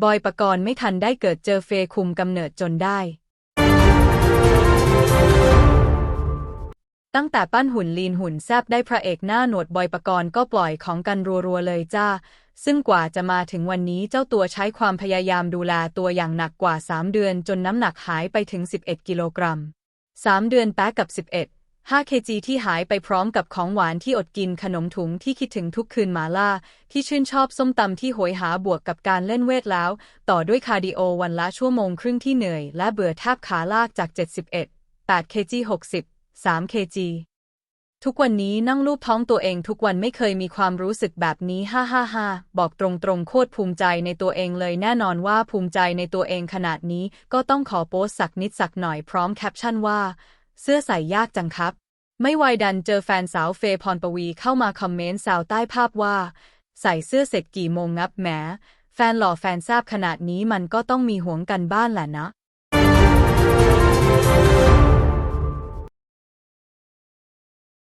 บอยปกรณ์ไม่ทันได้เกิดเจอเฟย์คุมกำเนิดจนได้ ตั้งแต่ปั้นหุ่นลีนหุ่นแซบได้พระเอกหน้าหนวดบอยปกรณ์ก็ปล่อยของกันรัวๆเลยจ้า ซึ่งกว่าจะมาถึงวันนี้เจ้าตัวใช้ความพยายามดูแลตัวอย่างหนักกว่า 3 เดือนจนน้ำหนักหายไปถึง 11 กิโลกรัม 3 เดือนแป๊กกับ 11 5 kg ที่หายไปพร้อมกับของหวานที่อดกินขนมถุงที่คิดถึงทุกคืนมาล่า ที่ชื่นชอบส้มตำที่โหยหาบวกกับการเล่นเวทแล้ว ต่อด้วยคาร์ดิโอวันละชั่วโมงครึ่งที่เหนื่อย และเบื่อแทบขาลากจาก 71 8 kg 60 3 kg ทุกวันนี้นั่งรูปท้องตัวเองทุกวันไม่เคยมีความรู้สึกแบบนี้ ฮ่าฮ่าฮ่าบอกตรงๆ โคตรภูมิใจในตัวเองเลยแน่นอนว่าภูมิใจในตัวเองขนาดนี้ ก็ต้องขอโพสสักนิดสักหน่อยพร้อมแคปชั่นว่า เสื้อใส่ยากจังครับ ไม่ไวดันเจอแฟนสาวเฟย์พรปวีเข้ามาคอมเมนต์สาวใต้ภาพว่า ใส่เสื้อเสร็จกี่โมงงับแหม แฟนหล่อแฟนทราบขนาดนี้มันก็ต้องมีห่วงกันบ้านแหละนะ